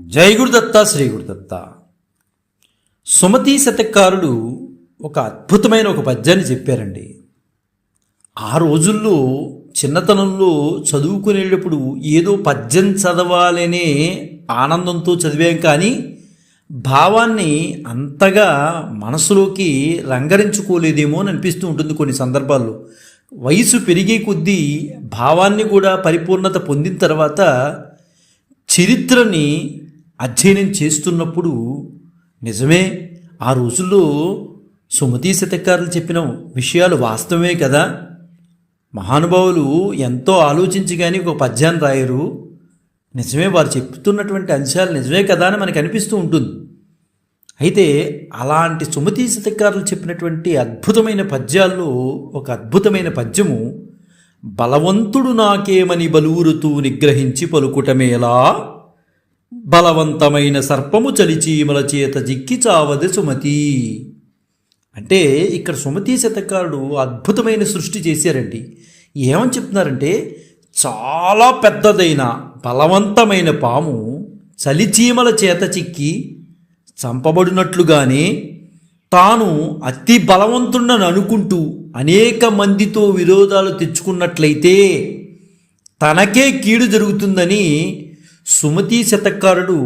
జై గురుదత్త శ్రీ గురుదత్త. సుమతి శతకారుడు ఒక అద్భుతమైన ఒక పద్యాన్ని చెప్పారండి. ఆ రోజుల్లో చిన్నతనంలో చదువుకునేటప్పుడు ఏదో పద్యం చదవాలనే ఆనందంతో చదివాం కానీ భావాన్ని అంతగా మనసులోకి రంగరించుకోలేదేమో అని అనిపిస్తూ ఉంటుంది కొన్ని సందర్భాల్లో. వయసు పెరిగే కొద్దీ భావాన్ని కూడా పరిపూర్ణత పొందిన తర్వాత చరిత్రని అధ్యయనం చేస్తున్నప్పుడు నిజమే ఆ రోజుల్లో సుమతీ శతకారులు చెప్పిన విషయాలు వాస్తవమే కదా? మహానుభావులు ఎంతో ఆలోచించి కానీ ఒక పద్యాన్ని రాయరు. నిజమే వారు చెప్తున్నటువంటి అంశాలు నిజమే కదా అని మనకు అనిపిస్తూ ఉంటుంది. అయితే అలాంటి సుమతీ శతకారులు చెప్పినటువంటి అద్భుతమైన పద్యాల్లో ఒక అద్భుతమైన పద్యము బలవంతుడు నాకేమని బలువురుతూ నిగ్రహించి పలుకుటమేలా బలవంతమైన సర్పము చలిచీమల చేత జిక్కి చావది సుమతి. అంటే ఇక్కడ సుమతి శతకారుడు అద్భుతమైన సృష్టి చేశారండి. ఏమని చెప్తున్నారంటే చాలా పెద్దదైన బలవంతమైన పాము చలిచీమల చేత చిక్కి చంపబడినట్లుగానే తాను అతి బలవంతుడని అనుకుంటూ అనేక మందితో విరోధాలు తెచ్చుకున్నట్లయితే తనకే కీడు జరుగుతుందని సుమతి శతకారుడు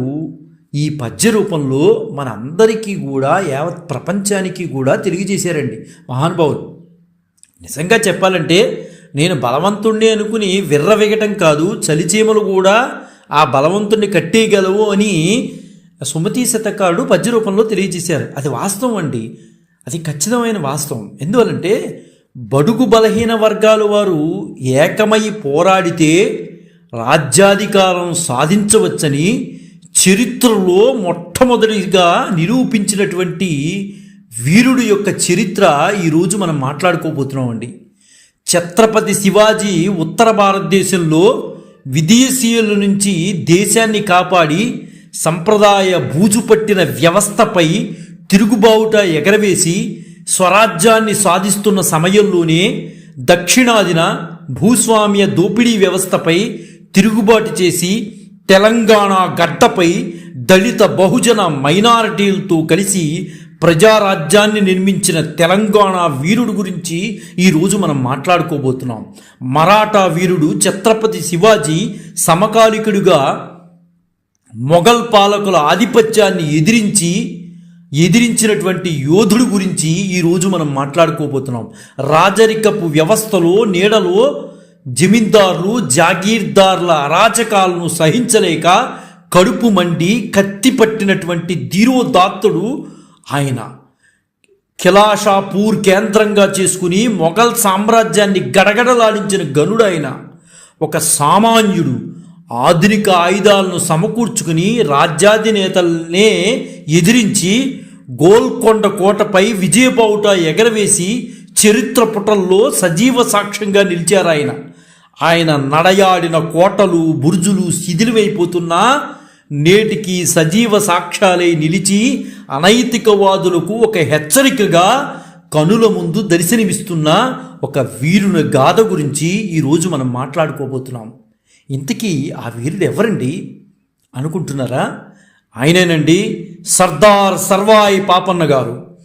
ఈ పద్య రూపంలో మనందరికీ కూడా యావత్ ప్రపంచానికి కూడా తెలియజేశారండి మహానుభావులు నిజంగా చెప్పాలంటే నేను బలవంతుణ్ణి అనుకుని విర్రవెగటం కాదు చలిచీమలు కూడా ఆ బలవంతుణ్ణి కట్టేయగలవు అని సుమతి శతకారుడు పద్య రూపంలో తెలియజేశారు. అది వాస్తవం అండి. అది ఖచ్చితమైన వాస్తవం. ఎందువలంటే బడుగు బలహీన వర్గాల వారు ఏకమై పోరాడితే రాజ్యాధికారం సాధించవచ్చని చరిత్రలో మొట్టమొదటిగా నిరూపించినటువంటి వీరుడు యొక్క చరిత్ర ఈరోజు మనం మాట్లాడుకోబోతున్నామండి. ఛత్రపతి శివాజీ ఉత్తర భారతదేశంలో విదేశీయుల నుంచి దేశాన్ని కాపాడి సంప్రదాయ బూజు పట్టిన వ్యవస్థపై తిరుగుబావుట ఎగరవేసి స్వరాజ్యాన్ని సాధిస్తున్న సమయంలోనే దక్షిణాదిన భూస్వామ్య దోపిడీ వ్యవస్థపై తిరుగుబాటు చేసి తెలంగాణ గడ్డపై దళిత బహుజన మైనారిటీలతో కలిసి ప్రజారాజ్యాన్ని నిర్మించిన తెలంగాణ వీరుడు గురించి ఈరోజు మనం మాట్లాడుకోబోతున్నాం. మరాఠా వీరుడు ఛత్రపతి శివాజీ సమకాలికుడిగా మొఘల్ పాలకుల ఆధిపత్యాన్ని ఎదిరించి ఎదిరించినటువంటి యోధుడు గురించి ఈరోజు మనం మాట్లాడుకోబోతున్నాం. రాజరికపు వ్యవస్థలో నీడలో జమీందారులు జాగీర్దార్ల అరాచకాలను సహించలేక కడుపు మండి కత్తి పట్టినటువంటి ధీరోదాత్తుడు ఆయన. కిలాషాపూర్ కేంద్రంగా చేసుకుని మొఘల్ సామ్రాజ్యాన్ని గడగడలాడించిన గనుడు ఆయన. ఒక సామాన్యుడు ఆధునిక ఆయుధాలను సమకూర్చుకుని రాజ్యాధినేతల్నే ఎదిరించి గోల్కొండ కోటపై విజయబావుట ఎగరవేసి చరిత్ర పుటల్లో సజీవ సాక్ష్యంగా నిలిచారు ఆయన ఆయన నడయాడిన కోటలు బుర్జులు శిథిలమైపోతున్నా నేటికి సజీవ సాక్ష్యాలై నిలిచి అనైతికవాదులకు ఒక హెచ్చరికగా కనుల ముందు దర్శనమిస్తున్న ఒక వీరుని గాథ గురించి ఈరోజు మనం మాట్లాడుకోబోతున్నాం. ఇంతకీ ఆ వీరుడు ఎవరండి? అనుకుంటున్నారా? ఆయనేనండి సర్దార్ సర్వాయి పాపన్న గారు.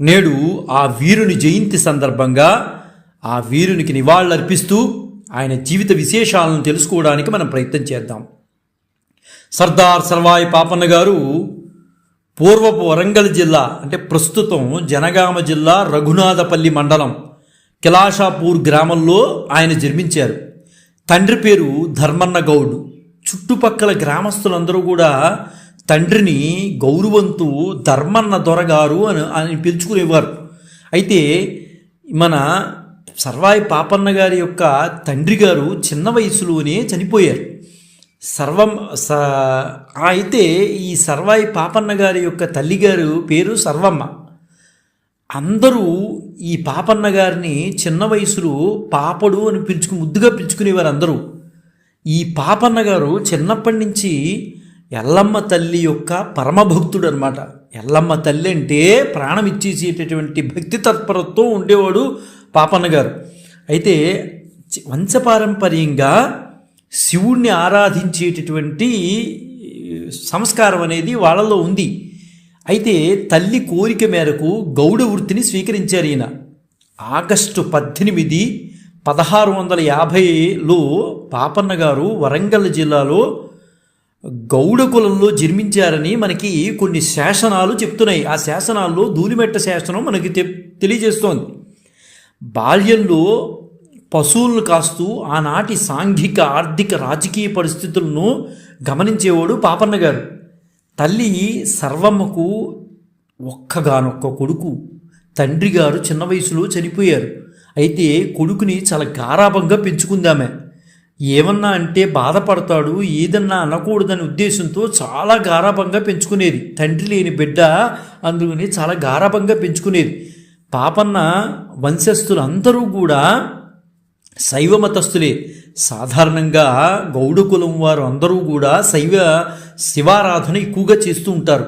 నేడు ఆ వీరుని జయంతి సందర్భంగా ఆ వీరునికి నివాళులర్పిస్తూ ఆయన జీవిత విశేషాలను తెలుసుకోవడానికి మనం ప్రయత్నం చేద్దాం. సర్దార్ సర్వాయి పాపన్న గారు పూర్వపు వరంగల్ జిల్లా అంటే ప్రస్తుతం జనగామ జిల్లా రఘునాథపల్లి మండలం కిలాషాపూర్ గ్రామంలో ఆయన జన్మించారు. తండ్రి పేరు ధర్మన్న గౌడ్. చుట్టుపక్కల గ్రామస్తులందరూ కూడా తండ్రిని గౌరవంతు ధర్మన్న దొరగారు అని అని పిలుచుకునేవారు. అయితే మన సర్వాయి పాపన్న గారి యొక్క తండ్రి గారు చిన్న వయసులోనే చనిపోయారు. సర్వం స అయితే ఈ సర్వాయి పాపన్న గారి యొక్క తల్లిగారు పేరు సర్వమ్మ. అందరూ ఈ పాపన్న గారిని చిన్న వయసులో పాపడు అని పిలుచుకు ముద్దుగా పిలుచుకునేవారు అందరూ. ఈ పాపన్న గారు చిన్నప్పటి నుంచి ఎల్లమ్మ తల్లి యొక్క పరమభక్తుడు అనమాట ఎల్లమ్మ తల్లి అంటే ప్రాణం ఇచ్చేసేటటువంటి భక్తి తత్పరత్వం ఉండేవాడు. పాపన్న గారు. అయితే వంశపారంపర్యంగా శివుణ్ణి ఆరాధించేటటువంటి సంస్కారం అనేది వాళ్ళలో ఉంది. అయితే తల్లి కోరిక మేరకు గౌడ వృత్తిని స్వీకరించారు ఈయన. ఆగస్టు పద్దెనిమిది పదహారు వందల యాభైలో పాపన్న గారు వరంగల్ జిల్లాలో గౌడ కులంలో జన్మించారని మనకి కొన్ని శాసనాలు చెప్తున్నాయి. ఆ శాసనాల్లో ధూళిమెట్ట శాసనం మనకి తె తెలియజేస్తోంది. బాల్యంలో పశువులను కాస్తూ ఆనాటి సాంఘిక ఆర్థిక రాజకీయ పరిస్థితులను గమనించేవాడు పాపన్న గారు తల్లి సర్వమ్మకు ఒక్కగానొక్క కొడుకు. తండ్రి గారు చిన్న వయసులో చనిపోయారు. అయితే కొడుకుని చాలా గారాభంగా పెంచుకుందామే. ఏమన్నా అంటే బాధపడతాడు ఏదన్నా అనకూడదనే ఉద్దేశంతో చాలా గారాభంగా పెంచుకునేది. తండ్రి లేని బిడ్డ అందుకని చాలా గారాభంగా పెంచుకునేది. పాపన్న వంశస్థులు అందరూ కూడా శైవ మతస్థులే సాధారణంగా గౌడ కులం వారు అందరూ కూడా శైవ శివారాధన ఎక్కువగా చేస్తూ ఉంటారు.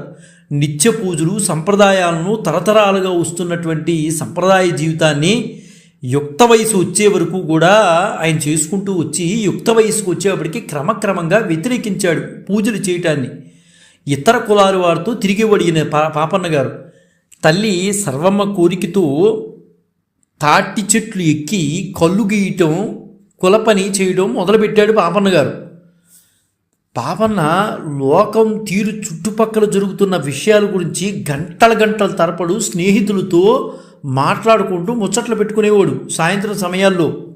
నిత్య పూజలు సంప్రదాయాలను తరతరాలుగా వస్తున్నటువంటి సంప్రదాయ జీవితాన్ని యుక్త వయసు వచ్చే వరకు కూడా ఆయన చేసుకుంటూ వచ్చి యుక్త వయసుకు వచ్చేప్పటికి క్రమక్రమంగా వ్యతిరేకించాడు పూజలు చేయటాన్ని. ఇతర కులాల వారితో తిరిగి వడిగిన పా పాపన్న గారు. తల్లి సర్వమ్మ కోరికతో తాటి చెట్లు ఎక్కి కళ్ళు గీయటం కులపని చేయడం మొదలుపెట్టాడు పాపన్న గారు. పాపన్న లోకం తీరు చుట్టుపక్కల జరుగుతున్న విషయాల గురించి గంటల గంటల తరపడు స్నేహితులతో మాట్లాడుకుంటూ ముచ్చట్లు పెట్టుకునేవాడు సాయంత్రం సమయాల్లో.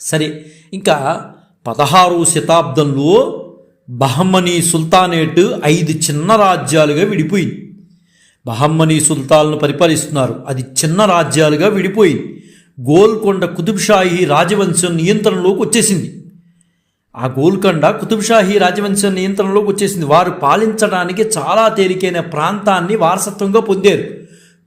సరే ఇంకా పదహారవ శతాబ్దంలో బహమ్మనీ సుల్తానేట్ ఐదు చిన్న రాజ్యాలుగా విడిపోయింది. బహమ్మనీ సుల్తాన్ను పరిపాలిస్తున్నారు. అది చిన్న రాజ్యాలుగా విడిపోయింది. గోల్కొండ కుతుబ్షాహీ రాజవంశం నియంత్రణలోకి వచ్చేసింది. ఆ గోల్కొండ కుతుబ్షాహీ రాజవంశం నియంత్రణలోకి వచ్చేసింది. వారు పాలించడానికి చాలా తేలికైన ప్రాంతాన్ని వారసత్వంగా పొందారు.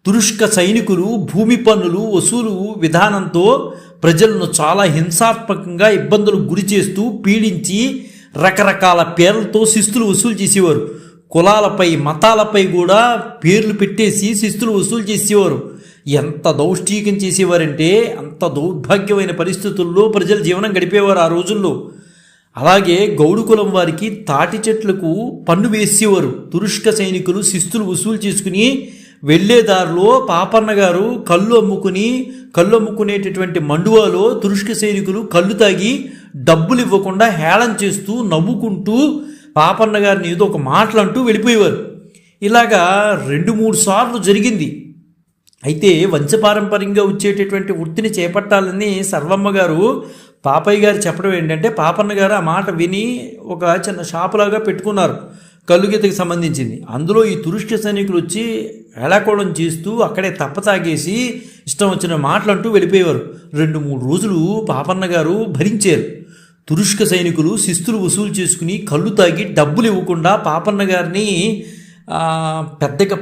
తురుష్క సైనికులు భూమి పన్నులు వసూలు విధానంతో ప్రజలను చాలా హింసాత్మకంగా ఇబ్బందులకు గురి చేస్తూ పీడించి రకరకాల పేర్లతో శిస్తులు వసూలు చేసేవారు. కులాలపై మతాలపై కూడా పేర్లు పెట్టేసి శిస్తులు వసూలు చేసేవారు. ఎంత దౌష్టీకం చేసేవారంటే అంత దౌర్భాగ్యమైన పరిస్థితుల్లో ప్రజలు జీవనం గడిపేవారు ఆ రోజుల్లో. అలాగే గౌడు కులం వారికి తాటి చెట్లకు పన్ను వేసేవారు. తురుష్క సైనికులు శిస్తులు వసూలు చేసుకుని వెళ్ళే దారిలో పాపన్న గారు కళ్ళు అమ్ముకుని కళ్ళు అమ్ముకునేటటువంటి మండువాలో తురుష్క సైనికులు కళ్ళు తాగి డబ్బులు ఇవ్వకుండా హేళన చేస్తూ నవ్వుకుంటూ పాపన్న గారిని ఏదో ఒక మాటలంటూ వెళ్ళిపోయేవారు. ఇలాగా రెండు మూడు సార్లు జరిగింది. అయితే వంశపారంపర్యంగా వచ్చేటటువంటి వృత్తిని చేపట్టాలని సర్వమ్మ గారు పాపయ్య గారు చెప్పడం ఏంటంటే పాపన్న గారు ఆ మాట విని ఒక చిన్న షాపులాగా పెట్టుకున్నారు కలుగీతకి సంబంధించింది. అందులో ఈ తురుష్క సైనికులు వచ్చి ఎలాకోవడం చేస్తూ అక్కడే తప్ప తాగేసి ఇష్టం వచ్చిన మాటలు అంటూ వెళ్ళిపోయేవారు. రెండు మూడు రోజులు పాపన్న గారు భరించారు. తురుష్క సైనికులు శిస్తులు వసూలు చేసుకుని కళ్ళు తాగి డబ్బులు ఇవ్వకుండా పాపన్న గారిని పెద్దగా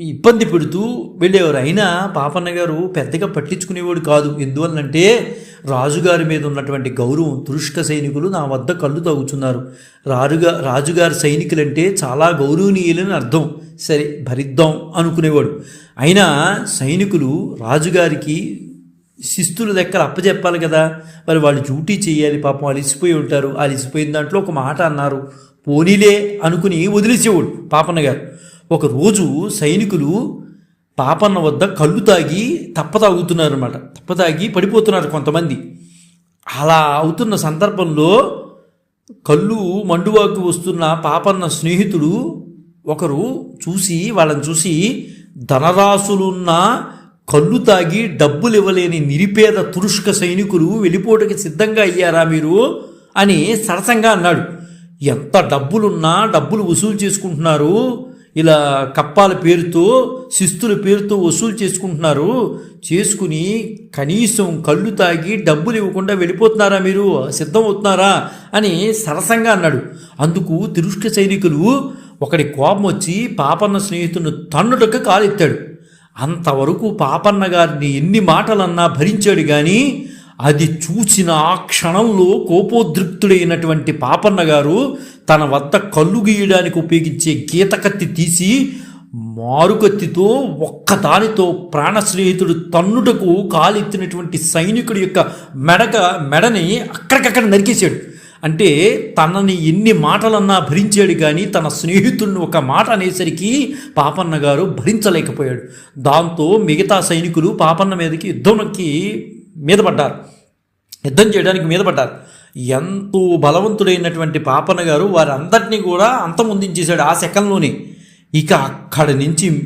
ఇబ్బంది పెడుతూ వెళ్ళేవారు. అయినా పాపన్న గారు పెద్దగా పట్టించుకునేవాడు కాదు. ఎందువల్లంటే రాజుగారి మీద ఉన్నటువంటి గౌరవం తురుష్క సైనికులు నా వద్ద కళ్ళు తాగుతున్నారు. రారుగా రాజుగారి సైనికులంటే చాలా గౌరవనీయులని అర్థం. సరే భరిద్దాం అనుకునేవాడు. అయినా సైనికులు రాజుగారికి శిస్తుల దగ్గర అప్పచెప్పాలి కదా. మరి వాళ్ళు డ్యూటీ చేయాలి పాపం అలిసిపోయి ఉంటారు. అలిసిపోయిన దాంట్లో ఒక మాట అన్నారు. పోనీలే అనుకుని వదిలేసేవాడు పాపన్న గారు ఒక రోజు సైనికులు పాపన్న వద్ద కళ్ళు తాగి తప్ప తాగుతున్నారు అనమాట తప్ప తాగి పడిపోతున్నారు కొంతమంది. అలా అవుతున్న సందర్భంలో కళ్ళు మండువాకు వస్తున్న పాపన్న స్నేహితుడు ఒకరు చూసి వాళ్ళని చూసి ధనరాశులున్న కళ్ళు తాగి డబ్బులు ఇవ్వలేని నిరుపేద తురుష్క సైనికులు వెళ్ళిపోటుకి సిద్ధంగా అయ్యారా మీరు? అని సరసంగా అన్నాడు. ఎంత డబ్బులున్నా డబ్బులు వసూలు చేసుకుంటున్నారు? ఇలా కప్పాల పేరుతో శిస్తుల పేరుతో వసూలు చేసుకుంటున్నారు. చేసుకుని కనీసం కళ్ళు తాగి డబ్బులు ఇవ్వకుండా వెళ్ళిపోతున్నారా మీరు? సిద్ధం అవుతున్నారా అని సరసంగా అన్నాడు. అందుకు తిరుష్క సైనికులు ఒకడి కోపం వచ్చి పాపన్న స్నేహితుని తన్నుటకు కాలెత్తాడు. అంతవరకు పాపన్న గారిని ఎన్ని మాటలన్నా భరించాడు కానీ అది చూసిన ఆ క్షణంలో కోపోద్రిక్తుడైనటువంటి పాపన్న గారు తన వద్ద కళ్ళు గీయడానికి ఉపయోగించే గీత కత్తి తీసి మారుకత్తితో ఒక్కదానితో ప్రాణ స్నేహితుడు తన్నుటకు కాలెత్తినటువంటి సైనికుడి యొక్క మెడక మెడని అక్కడికక్కడ నరికేశాడు. అంటే తనని ఎన్ని మాటలన్నా భరించాడు కానీ తన స్నేహితుడిని ఒక మాట అనేసరికి పాపన్న గారు భరించలేకపోయాడు. దాంతో మిగతా సైనికులు పాపన్న మీదకి యుద్ధంకి మీద పడ్డారు. యుద్ధం చేయడానికి మీద పడ్డారు. ఎంతో బలవంతుడైనటువంటి పాపన్న గారు వారందరినీ కూడా అంతమొందించేశాడు ఆ సెకండ్లోనే. ఇక అక్కడి నుంచి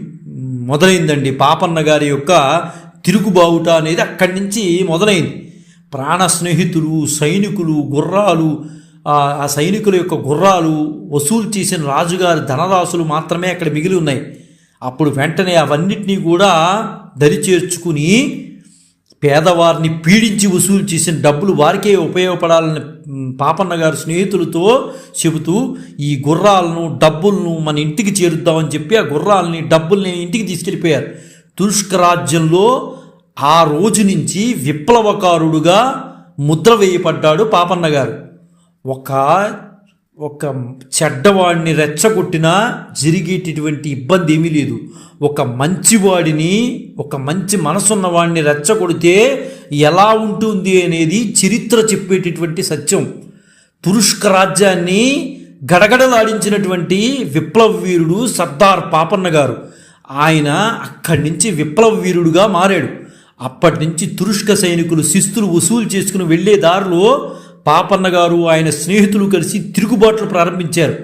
మొదలైందండి పాపన్న గారి యొక్క తిరుగుబావుట అనేది అక్కడి నుంచి మొదలైంది. ప్రాణ స్నేహితులు సైనికులు గుర్రాలు ఆ సైనికుల యొక్క గుర్రాలు వసూలు చేసిన రాజుగారి ధనరాశులు మాత్రమే అక్కడ మిగిలి ఉన్నాయి. అప్పుడు వెంటనే అవన్నిటినీ కూడా దరిచేర్చుకుని పేదవారిని పీడించి వసూలు చేసిన డబ్బులు వారికే ఉపయోగపడాలని పాపన్న గారు స్నేహితులతో చెబుతూ ఈ గుర్రాలను డబ్బులను మన ఇంటికి చేరుద్దామని చెప్పి ఆ గుర్రాలని డబ్బుల్ని ఇంటికి తీసుకెళ్ళిపోయారు. తురుష్క రాజ్యంలో ఆ రోజు నుంచి విప్లవకారుడుగా ముద్ర వేయబడ్డాడు పాపన్న గారు ఒక ఒక చెడ్డవాడిని రెచ్చగొట్టినా జరిగేటటువంటి ఇబ్బంది ఏమీ లేదు. ఒక మంచివాడిని ఒక మంచి మనసున్న వాడిని రెచ్చగొడితే ఎలా ఉంటుంది అనేది చరిత్ర చెప్పేటటువంటి సత్యం. తురుష్క రాజ్యాన్ని గడగడలాడించినటువంటి విప్లవ వీరుడు సర్దార్ పాపన్న గారు ఆయన అక్కడి నుంచి విప్లవ వీరుడుగా మారాడు. అప్పటి నుంచి తురుష్క సైనికులు శిస్తులు వసూలు చేసుకుని వెళ్ళే దారిలో పాపన్న గారు ఆయన స్నేహితులు కలిసి తిరుగుబాట్లు ప్రారంభించారు.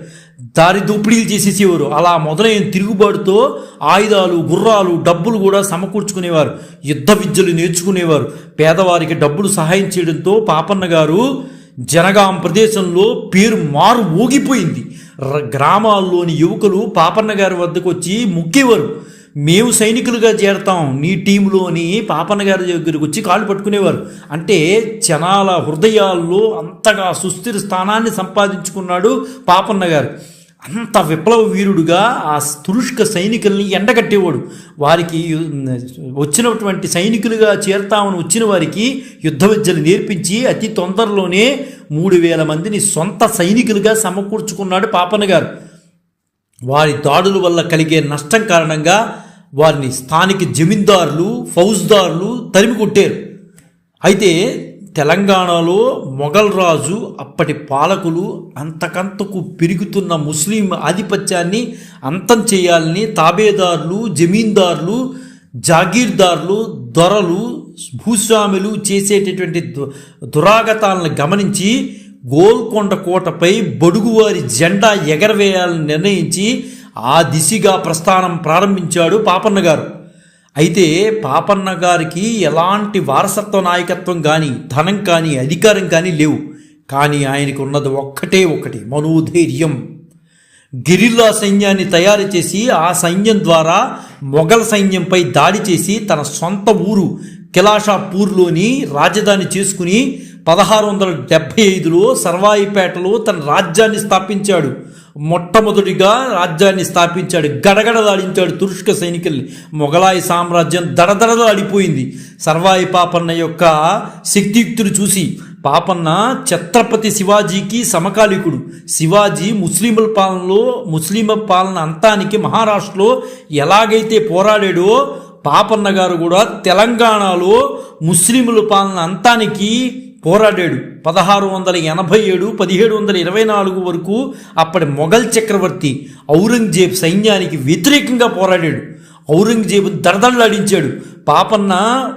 దారి దోపిడీలు చేసేసేవారు. అలా మొదలైన తిరుగుబాటుతో ఆయుధాలు గుర్రాలు డబ్బులు కూడా సమకూర్చుకునేవారు. యుద్ధ విద్యలు నేర్చుకునేవారు. పేదవారికి డబ్బులు సహాయం చేయడంతో పాపన్న గారు జనగాం ప్రదేశంలో పేరు మారు ఊగిపోయింది. గ్రామాల్లోని యువకులు పాపన్న గారి వద్దకు వచ్చి ముక్కేవారు. మేము సైనికులుగా చేరతాం నీ టీంలోని పాపన్న గారి దగ్గరికి వచ్చి కాళ్ళు పట్టుకునేవారు. అంటే జనాల హృదయాల్లో అంతగా సుస్థిర స్థానాన్ని సంపాదించుకున్నాడు పాపన్న గారు అంత విప్లవ వీరుడుగా ఆ తురుష్క సైనికుల్ని ఎండగట్టేవాడు. వారికి వచ్చినటువంటి సైనికులుగా చేరతామని వచ్చిన వారికి యుద్ధ విద్యలు నేర్పించి అతి తొందరలోనే మూడు వేల మందిని సొంత సైనికులుగా సమకూర్చుకున్నాడు పాపన్న గారు వారి దాడుల వల్ల కలిగే నష్టం కారణంగా వారిని స్థానిక జమీందారులు ఫౌజ్దారులు తరిమి కొట్టారు. అయితే తెలంగాణలో మొఘల్ రాజు అప్పటి పాలకులు అంతకంతకు పెరుగుతున్న ముస్లిం ఆధిపత్యాన్ని అంతం చేయాలని తాబేదారులు జమీందారులు జాగీర్దారులు దొరలు భూస్వాములు చేసేటటువంటి దు- దురాగతాలను గమనించి గోల్కొండ కోటపై బడుగువారి జెండా ఎగరవేయాలని నిర్ణయించి ఆ దిశగా ప్రస్థానం ప్రారంభించాడు పాపన్న గారు అయితే పాపన్న గారికి ఎలాంటి వారసత్వ నాయకత్వం కానీ ధనం కానీ అధికారం కానీ లేవు. కానీ ఆయనకు ఉన్నది ఒక్కటే ఒకటి మనోధైర్యం. గిరిల్లా సైన్యాన్ని తయారు చేసి ఆ సైన్యం ద్వారా మొఘల్ సైన్యంపై దాడి చేసి తన సొంత ఊరు కిలాషాపూర్లోని రాజధాని చేసుకుని పదహారు వందల డెబ్భై ఐదులో సర్వాయిపేటలో తన రాజ్యాన్ని స్థాపించాడు. మొట్టమొదటిగా రాజ్యాన్ని స్థాపించాడు గడగడలాడించాడు తురుష్క సైనికుల్ని. మొఘలాయి సామ్రాజ్యం దడదడలాడిపోయింది. సర్వాయి పాపన్న యొక్క శక్తియుక్తులు చూసి పాపన్న ఛత్రపతి శివాజీకి సమకాలికుడు. శివాజీ ముస్లింల పాలనలో ముస్లింల పాలన అంతానికి మహారాష్ట్రలో ఎలాగైతే పోరాడాడో పాపన్న గారు కూడా తెలంగాణలో ముస్లింల పాలన అంతానికి పోరాడాడు. పదహారు వందల ఎనభై ఏడు పదిహేడు వందల ఇరవై నాలుగు వరకు అప్పటి మొఘల్ చక్రవర్తి ఔరంగజేబ్ సైన్యానికి వ్యతిరేకంగా పోరాడాడు. ఔరంగజేబు దడదడలాడించాడు. పాపన్న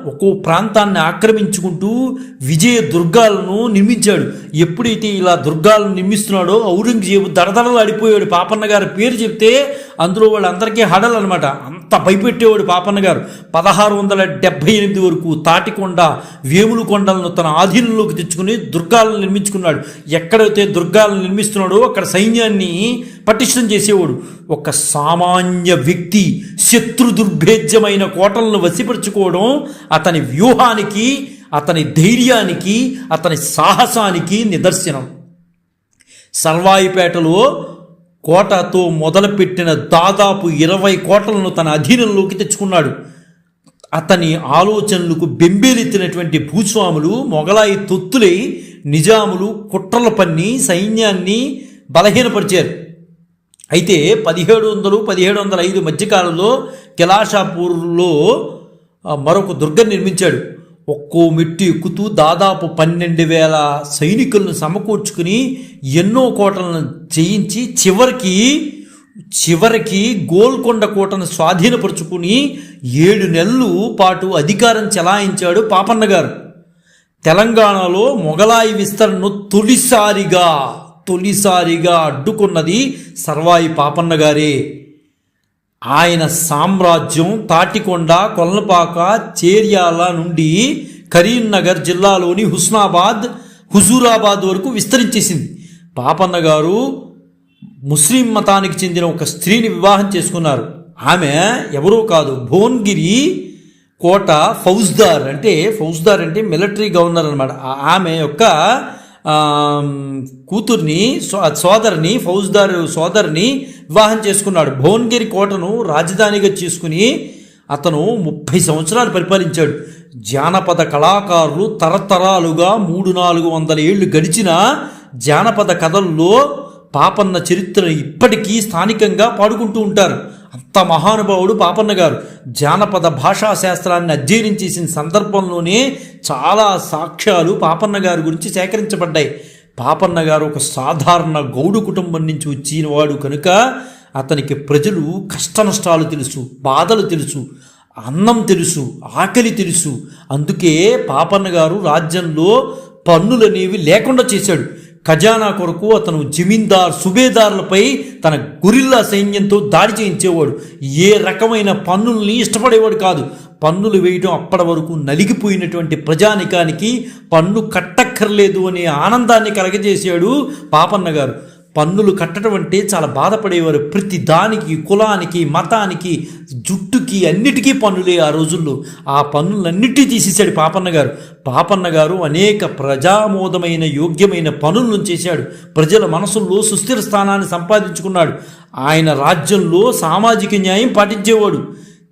ఒక్కో ప్రాంతాన్ని ఆక్రమించుకుంటూ విజయ దుర్గాలను నిర్మించాడు. ఎప్పుడైతే ఇలా దుర్గాలను నిర్మిస్తున్నాడో ఔరంగజేబు దడదడలాడిపోయాడు పాపన్న గారి పేరు చెప్తే అందులో వాళ్ళందరికీ హడలు అనమాట అంత భయపెట్టేవాడు పాపన్న గారు. పదహారు వందల డెబ్భై ఎనిమిది వరకు తాటికొండ వేములు కొండలను తన ఆధీనంలోకి తెచ్చుకుని దుర్గాలను నిర్మించుకున్నాడు. ఎక్కడైతే దుర్గాలను నిర్మిస్తున్నాడో అక్కడ సైన్యాన్ని పటిష్టం చేసేవాడు. ఒక సామాన్య వ్యక్తి శత్రు దుర్భేద్యమైన కోటలను వసిపరుచుకోవడం అతని వ్యూహానికి అతని ధైర్యానికి అతని సాహసానికి నిదర్శనం. సర్వాయిపేటలో కోటతో మొదలుపెట్టిన దాదాపు ఇరవై కోటలను తన అధీనంలోకి తెచ్చుకున్నాడు. అతని ఆలోచనలకు బెంబేలెత్తినటువంటి భూస్వాములు మొగలాయి తొత్తులై నిజాములు కుట్రల పన్ని సైన్యాన్ని బలహీనపరిచారు. అయితే పదిహేడు వందలు పదిహేడు వందల ఐదు మధ్యకాలంలో కిలాషాపూర్లో మరొక దుర్గం నిర్మించాడు. ఒక్కో మెట్టు ఎక్కుతూ దాదాపు పన్నెండు వేల సైనికులను సమకూర్చుకుని ఎన్నో కోటలను చేయించి చివరికి చివరికి గోల్కొండ కోటను స్వాధీనపరుచుకుని ఏడు నెలలు పాటు అధికారం చెలాయించాడు పాపన్న గారు. తెలంగాణలో మొఘలాయి విస్తరణను తొలిసారిగా తొలిసారిగా అడ్డుకున్నది సర్వాయి పాపన్న గారే. ఆయన సామ్రాజ్యం తాటికొండ కొల్లపాక చేర్యాల నుండి కరీంనగర్ జిల్లాలోని హుస్నాబాద్ హుజూరాబాద్ వరకు విస్తరించేసింది. పాపన్న గారు ముస్లిం మతానికి చెందిన ఒక స్త్రీని వివాహం చేసుకున్నారు. ఆమె ఎవరో కాదు భువన్గిరి కోట ఫౌజ్దార్ అంటే ఫౌజ్దార్ అంటే మిలిటరీ గవర్నర్ అనమాట ఆమె యొక్క కూతుర్ని సో- సోదరిని ఫౌజ్దార్ సోదరిని వివాహం చేసుకున్నాడు. భువనగిరి కోటను రాజధానిగా చేసుకుని అతను ముప్పై సంవత్సరాలు పరిపాలించాడు. జానపద కళాకారులు తరతరాలుగా మూడు నాలుగు వందల ఏళ్ళు గడిచిన జానపద కథల్లో పాపన్న చరిత్రను ఇప్పటికీ స్థానికంగా పాడుకుంటూ ఉంటారు. అంత మహానుభావుడు పాపన్న గారు. జానపద భాషా శాస్త్రాన్ని అధ్యయనం చేసిన సందర్భంలోనే చాలా సాక్ష్యాలు పాపన్న గారి గురించి సేకరించబడ్డాయి. పాపన్న గారు ఒక సాధారణ గౌడు కుటుంబం నుంచి వచ్చినవాడు కనుక అతనికి ప్రజలు కష్టనష్టాలు తెలుసు బాధలు తెలుసు అన్నం తెలుసు ఆకలి తెలుసు. అందుకే పాపన్న గారు రాజ్యంలో పన్నులనేవి లేకుండా చేశాడు. ఖజానా కొరకు అతను జమీందార్ సుబేదారులపై తన గురిల్లా సైన్యంతో దాడి చేయించేవాడు. ఏ రకమైన పన్నుల్ని ఇష్టపడేవాడు కాదు. పన్నులు వేయడం అప్పటి వరకు నలిగిపోయినటువంటి ప్రజానికానికి పన్ను కట్టక్కర్లేదు అనే ఆనందాన్ని కలగజేశాడు పాపన్న గారు పన్నులు కట్టడం అంటే చాలా బాధపడేవారు. ప్రతి దానికి కులానికి మతానికి జుట్టుకి అన్నిటికీ పన్నులే ఆ రోజుల్లో. ఆ పన్నులన్నిటి తీసేశాడు పాపన్న గారు. పాపన్న గారు అనేక ప్రజామోదమైన యోగ్యమైన పనులను చేశాడు. ప్రజల మనసుల్లో సుస్థిర స్థానాన్ని సంపాదించుకున్నాడు. ఆయన రాజ్యంలో సామాజిక న్యాయం పాటించేవాడు.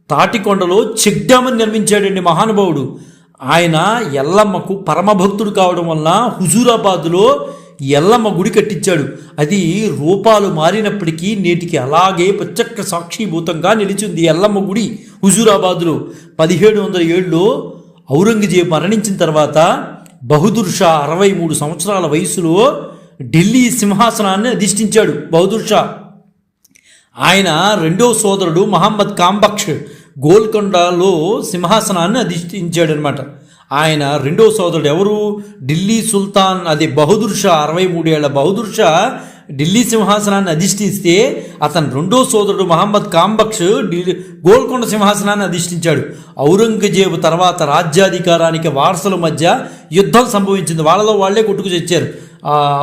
తాటికొండలో చెక్ డ్యామ్ని నిర్మించాడండి మహానుభావుడు. ఆయన ఎల్లమ్మకు పరమభక్తుడు కావడం వల్ల హుజూరాబాద్లో ఎల్లమ్మ గుడి కట్టించాడు. అది రూపాలు మారినప్పటికీ నేటికి అలాగే ప్రత్యక్ష సాక్షిభూతంగా నిలిచింది ఎల్లమ్మ గుడి హుజూరాబాద్లో. పదిహేడు వందల ఏడులో ఔరంగజేబు మరణించిన తర్వాత బహదూర్ షా అరవై మూడు సంవత్సరాల వయసులో ఢిల్లీ సింహాసనాన్ని అధిష్ఠించాడు బహదూర్ షా ఆయన రెండో సోదరుడు మహమ్మద్ కాంబక్ష్ గోల్కొండలో సింహాసనాన్ని అధిష్ఠించాడనమాట అనమాట ఆయన రెండో సోదరుడు ఎవరు? ఢిల్లీ సుల్తాన్. అది బహదూర్ షా అరవై మూడేళ్ళ బహదూర్ షా. ఢిల్లీ సింహాసనాన్ని అధిష్ఠిస్తే అతని రెండో సోదరుడు మహమ్మద్ కాంబక్ష్ గోల్కొండ సింహాసనాన్ని అధిష్ఠించాడు. ఔరంగజేబు తర్వాత రాజ్యాధికారానికి వారసుల మధ్య యుద్ధం సంభవించింది. వాళ్ళలో వాళ్ళే కొట్టుకు తెచ్చారు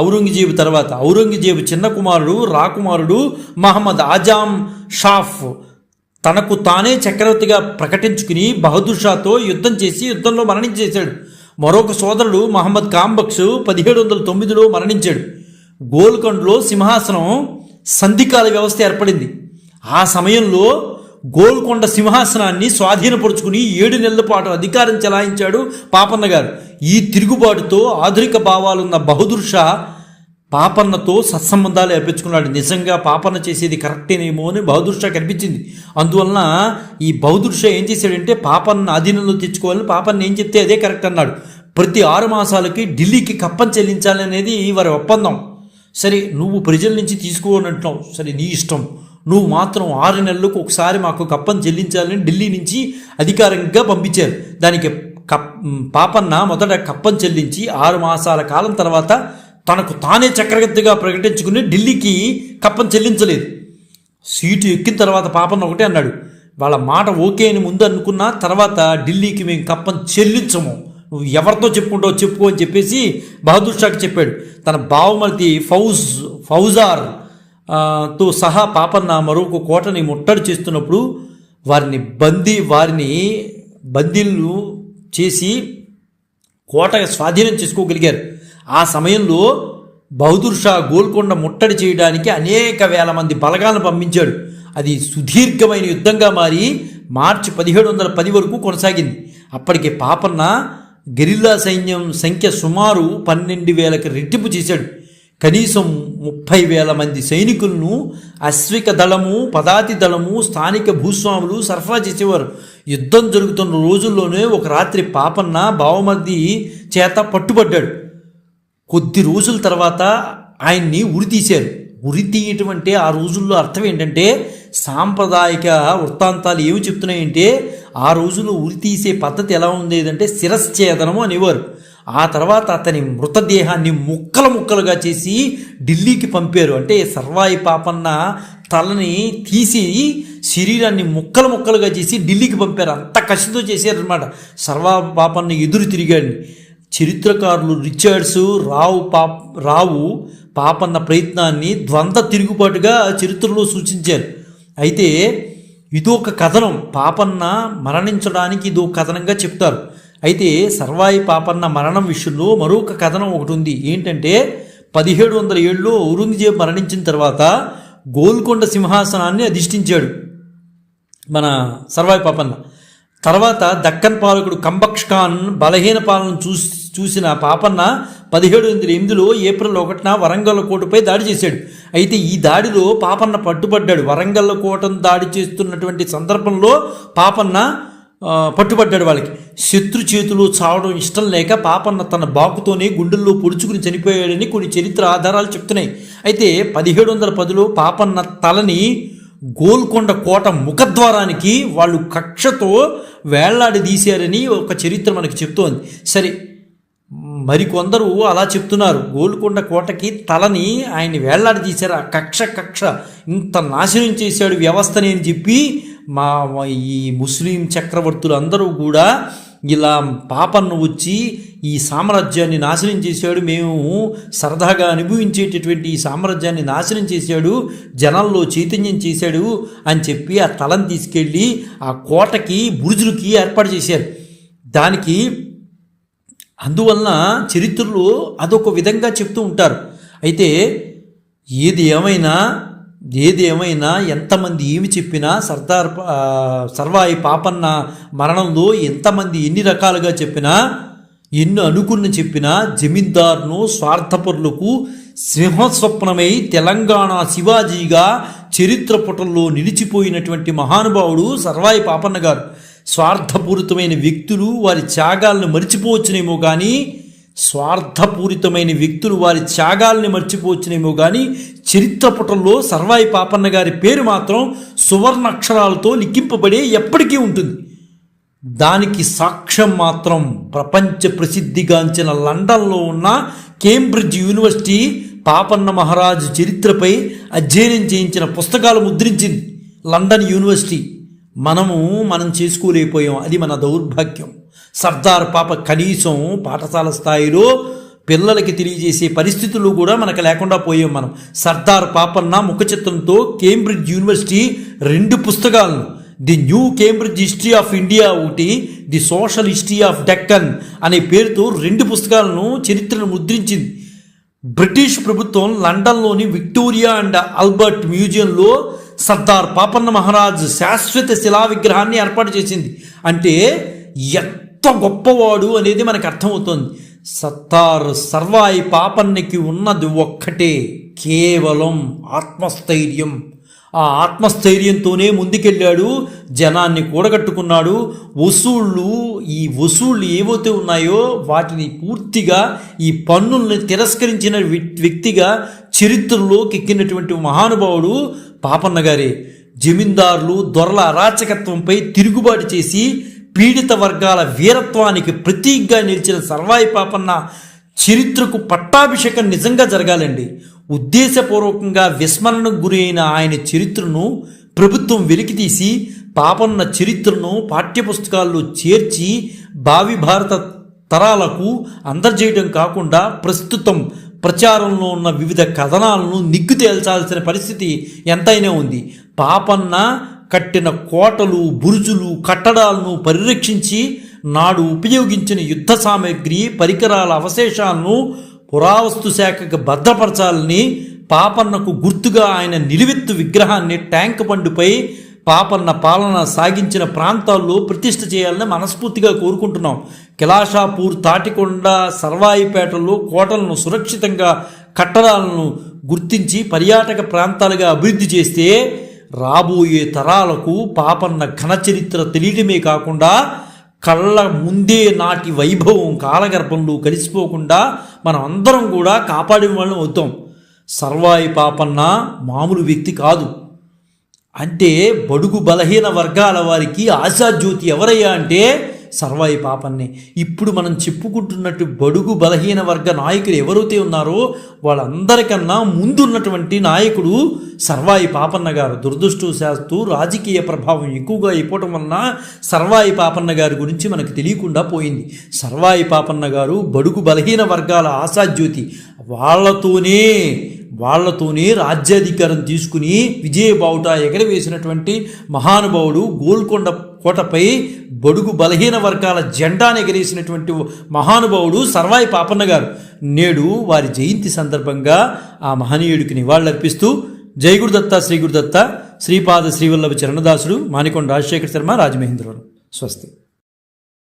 ఔరంగజేబు తర్వాత. ఔరంగజేబు చిన్న కుమారుడు రాకుమారుడు మహమ్మద్ ఆజాం షాఫ్. తనకు తానే చక్రవర్తిగా ప్రకటించుకుని బహదూర్షాతో యుద్ధం చేసి యుద్ధంలో మరణించేశాడు. మరొక సోదరుడు మహమ్మద్ కాంబక్స్ పదిహేడు వందల తొమ్మిదిలో మరణించాడు. గోల్కొండలో సింహాసనం సంధికాల వ్యవస్థ ఏర్పడింది. ఆ సమయంలో గోల్కొండ సింహాసనాన్ని స్వాధీనపరుచుకుని ఏడు నెలల పాటు అధికారం చెలాయించాడు పాపన్న గారు ఈ తిరుగుబాటుతో ఆధునిక భావాలున్న బహదూర్ షా పాపన్నతో సత్సంబంధాలు ఏర్పించుకున్నాడు నిజంగా పాపన్న చేసేది కరెక్టేనేమో అని బహదూర్ కనిపించింది. అందువలన ఈ బహదూర్ ఏం చేశాడంటే పాపన్న అధీనంలో తెచ్చుకోవాలని పాపన్న ఏం చెప్తే అదే కరెక్ట్ అన్నాడు. ప్రతి ఆరు మాసాలకి ఢిల్లీకి కప్పం చెల్లించాలనేది వారి ఒప్పందం. సరే నువ్వు ప్రజల నుంచి తీసుకోనంటున్నావు సరే నీ ఇష్టం. నువ్వు మాత్రం ఆరు నెలలకు ఒకసారి మాకు కప్పం చెల్లించాలని ఢిల్లీ నుంచి అధికారికంగా పంపించారు. దానికి కప్ పాపన్న మొదట కప్పం చెల్లించి ఆరు మాసాల కాలం తర్వాత తనకు తానే చక్రవర్తిగా ప్రకటించుకుని ఢిల్లీకి కప్పం చెల్లించలేదు. సీటు ఎక్కిన తర్వాత పాపన్న ఒకటే అన్నాడు వాళ్ళ మాట ఓకే అని ముందు అనుకున్నా తర్వాత ఢిల్లీకి మేము కప్పం చెల్లించము. నువ్వు ఎవరితో చెప్పుకుంటావు చెప్పుకో అని చెప్పేసి బహదూర్ షాకి చెప్పాడు. తన బావమతి ఫౌజ్ ఫౌజార్తో సహా పాపన్న మరొక కోటని ముట్టడి చేస్తున్నప్పుడు వారిని బందీ వారిని బందీలు చేసి కోట స్వాధీనం చేసుకోగలిగారు. ఆ సమయంలో బహదూర్ షా గోల్కొండ ముట్టడి చేయడానికి అనేక వేల మంది బలగాలను పంపించాడు. అది సుదీర్ఘమైన యుద్ధంగా మారి మార్చి పదిహేడు వందల పది వరకు కొనసాగింది. అప్పటికి పాపన్న గెరిల్లా సైన్యం సంఖ్య సుమారు పన్నెండు వేలకు రెట్టింపు చేశాడు. కనీసం ముప్పై వేల మంది సైనికులను అశ్విక దళము పదాతి దళము స్థానిక భూస్వాములు సరఫరా చేసేవారు. యుద్ధం జరుగుతున్న రోజుల్లోనే ఒక రాత్రి పాపన్న బావమర్ది చేత పట్టుబడ్డాడు. కొద్ది రోజుల తర్వాత ఆయన్ని ఉరి తీశారు ఉరి తీయటం అంటే ఆ రోజుల్లో అర్థం ఏంటంటే సాంప్రదాయిక వృత్తాంతాలు ఏమి చెప్తున్నాయంటే ఆ రోజుల్లో ఉరి తీసే పద్ధతి ఎలా ఉండేదంటే శిరశ్చేదనము అనేవారు. ఆ తర్వాత అతని మృతదేహాన్ని ముక్కలు ముక్కలుగా చేసి ఢిల్లీకి పంపారు. అంటే సర్వాయి పాపన్న తలని తీసి శరీరాన్ని ముక్కలు ముక్కలుగా చేసి ఢిల్లీకి పంపారు. అంత కసితో చేశారనమాట సర్వా పాపన్న ఎదురు తిరిగాడిని. చరిత్రకారులు రిచర్డ్స్ రావు పా రావు పాపన్న ప్రయత్నాన్ని ద్వంద్వ తిరుగుబాటుగా చరిత్రలో సూచించారు. అయితే ఇదొక కథనం. పాపన్న మరణించడానికి ఇదో కథనంగా చెప్తారు. అయితే సర్వాయి పాపన్న మరణం విషయంలో మరొక కథనం ఒకటి ఉంది. ఏంటంటే పదిహేడు వందల ఏడులో ఔరంగజేబు మరణించిన తర్వాత గోల్కొండ సింహాసనాన్ని అధిష్ఠించాడు మన సర్వాయి పాపన్న. తర్వాత దక్కన్ పాలకుడు కంబక్ష్ ఖాన్ బలహీన పాలన చూసి చూసిన పాపన్న పదిహేడు వందల ఎనిమిదిలో ఏప్రిల్ ఒకటిన వరంగల్ కోటపై దాడి చేశాడు. అయితే ఈ దాడిలో పాపన్న పట్టుబడ్డాడు. వరంగల్ కోటను దాడి చేస్తున్నటువంటి సందర్భంలో పాపన్న పట్టుబడ్డాడు వాళ్ళకి. శత్రు చేతులు చావడం ఇష్టం లేక పాపన్న తన బాకుతోనే గుండెల్లో పొడుచుకుని చనిపోయాడని కొన్ని చరిత్ర ఆధారాలు చెప్తున్నాయి. అయితే పదిహేడు వందల పదిలో పాపన్న తలని గోల్కొండ కోట ముఖద్వారానికి వాళ్ళు కక్షతో వేళ్ళాడి తీశారని ఒక చరిత్ర మనకి చెప్తోంది. సరే మరికొందరు అలా చెప్తున్నారు. గోల్కొండ కోటకి తలని ఆయన వేళ్ళాడదీశారు. ఆ కక్ష కక్ష ఇంత నాశనం చేశాడు వ్యవస్థని అని చెప్పి మా ఈ ముస్లిం చక్రవర్తులు అందరూ కూడా ఇలా పాపన్ను వచ్చి ఈ సామ్రాజ్యాన్ని నాశనం చేశాడు. మేము సరదాగా అనుభవించేటటువంటి ఈ సామ్రాజ్యాన్ని నాశనం చేశాడు. జనాల్లో చైతన్యం చేశాడు అని చెప్పి ఆ తలని తీసుకెళ్ళి ఆ కోటకి బురుజులకి ఏర్పాటు చేశారు. దానికి అందువలన చరిత్రలు అదొక విధంగా చెప్తూ ఉంటారు. అయితే ఏది ఏమైనా ఏది ఏమైనా ఎంతమంది ఏమి చెప్పినా సర్దార్ సర్వాయి పాపన్న మరణంలో ఎంతమంది ఎన్ని రకాలుగా చెప్పినా ఎన్ని అనుకున్న చెప్పినా జమీందార్ను స్వార్థపరులకు సింహస్వప్నమై తెలంగాణ శివాజీగా చరిత్ర పుటల్లో నిలిచిపోయినటువంటి మహానుభావుడు సర్వాయి పాపన్న గారు. స్వార్థపూరితమైన వ్యక్తులు వారి త్యాగాలను మర్చిపోవచ్చునేమో కానీ స్వార్థపూరితమైన వ్యక్తులు వారి త్యాగాల్ని మర్చిపోవచ్చునేమో కానీ చరిత్ర పుటల్లో సర్వాయి పాపన్న గారి పేరు మాత్రం సువర్ణ అక్షరాలతో లిఖింపబడే ఎప్పటికీ ఉంటుంది. దానికి సాక్ష్యం మాత్రం ప్రపంచ ప్రసిద్ధిగాంచిన లండన్లో ఉన్న కేంబ్రిడ్జ్ యూనివర్సిటీ పాపన్న మహారాజు చరిత్రపై అధ్యయనం చేయించిన పుస్తకాలు ముద్రించింది లండన్ యూనివర్సిటీ. మనము మనం చేసుకోలేకపోయాం. అది మన దౌర్భాగ్యం. సర్దార్ పాప కనీసం పాఠశాల స్థాయిలో పిల్లలకి తెలియజేసే పరిస్థితులు కూడా మనకు లేకుండా పోయాం మనం. సర్దార్ పాపన్న ముఖచిత్రంతో కేంబ్రిడ్జ్ యూనివర్సిటీ రెండు పుస్తకాలను the new Cambridge history of India ఒకటి the social history of Deccan అనే పేరుతో రెండు పుస్తకాలను చరిత్రను ముద్రించింది. బ్రిటిష్ ప్రభుత్వం లండన్లోని విక్టోరియా అండ్ ఆల్బర్ట్ మ్యూజియంలో సర్దార్ పాపన్న మహారాజ్ శాశ్వత శిలా విగ్రహాన్ని ఏర్పాటు చేసింది. అంటే ఎంత గొప్పవాడు అనేది మనకు అర్థమవుతుంది. సత్తార్ సర్వాయి పాపన్నకి ఉన్నది ఒక్కటే కేవలం ఆత్మస్థైర్యం. ఆ ఆత్మస్థైర్యంతోనే ముందుకెళ్ళాడు జనాన్ని కూడగట్టుకున్నాడు. వసూళ్ళు ఈ వసూళ్ళు ఏవైతే ఉన్నాయో వాటిని పూర్తిగా ఈ పన్నుల్ని తిరస్కరించిన వ్యక్తిగా చరిత్రలోకి ఎక్కినటువంటి మహానుభావుడు పాపన్న గారే జమీందారులు దొరల అరాచకత్వంపై తిరుగుబాటు చేసి పీడిత వర్గాల వీరత్వానికి ప్రతీకగా నిలిచిన సర్వాయి పాపన్న చరిత్రకు పట్టాభిషేకం నిజంగా జరగాలండి. ఉద్దేశపూర్వకంగా విస్మరణకు గురైన ఆయన చరిత్రను ప్రభుత్వం వెలికితీసి పాపన్న చరిత్రను పాఠ్యపుస్తకాల్లో చేర్చి భావి భారత తరాలకు అందజేయడం కాకుండా ప్రస్తుతం ప్రచారంలో ఉన్న వివిధ కథనాలను నిగ్గు తేల్చాల్సిన పరిస్థితి ఎంతైనా ఉంది. పాపన్న కట్టిన కోటలు బురుజులు కట్టడాలను పరిరక్షించి నాడు ఉపయోగించిన యుద్ధ సామాగ్రి పరికరాల అవశేషాలను పురావస్తు శాఖకు భద్రపరచాలని పాపన్నకు గుర్తుగా ఆయన నిలువెత్తు విగ్రహాన్ని ట్యాంక్ బండుపై పాపన్న పాలన సాగించిన ప్రాంతాల్లో ప్రతిష్ఠ చేయాలని మనస్ఫూర్తిగా కోరుకుంటున్నాం. కిలాషాపూర్ తాటికొండ సర్వాయిపేటలో కోటలను సురక్షితంగా కట్టడాలను గుర్తించి పర్యాటక ప్రాంతాలుగా అభివృద్ధి చేస్తే రాబోయే తరాలకు పాపన్న ఘన చరిత్ర తెలియటమే కాకుండా కళ్ళ ముందే నాటి వైభవం కాలగర్భంలో కలిసిపోకుండా మనం అందరం కూడా కాపాడే వాళ్ళం అవుతాం. సర్వాయి పాపన్న మామూలు వ్యక్తి కాదు. అంటే బడుగు బలహీన వర్గాల వారికి ఆశాజ్యోతి ఎవరయ్యా అంటే సర్వాయి పాపన్నే. ఇప్పుడు మనం చెప్పుకుంటున్నట్టు బడుగు బలహీన వర్గ నాయకులు ఎవరైతే ఉన్నారో వాళ్ళందరికన్నా ముందున్నటువంటి నాయకుడు సర్వాయి పాపన్న గారు. దురదృష్టవశాత్తు రాజకీయ ప్రభావం ఎక్కువగా అయిపోవటం వలన సర్వాయి పాపన్న గారి గురించి మనకు తెలియకుండా పోయింది. సర్వాయి పాపన్న గారు బడుగు బలహీన వర్గాల ఆశాజ్యోతి. వాళ్ళతోనే వాళ్ళతోనే రాజ్యాధికారం తీసుకుని విజయబావుట ఎగరవేసినటువంటి మహానుభావుడు గోల్కొండ కోటపై బడుగు బలహీన వర్గాల జెండాను ఎగరేసినటువంటి మహానుభావుడు సర్వాయి పాపన్న గారు. నేడు వారి జయంతి సందర్భంగా ఆ మహనీయుడికి నివాళులర్పిస్తూ జై గురుదత్త శ్రీ గురుదత్త శ్రీపాద శ్రీవల్లభ చరణదాసుడు మానికొండ రాజశేఖర శర్మ రాజమహేంద్రవరం. స్వస్తి.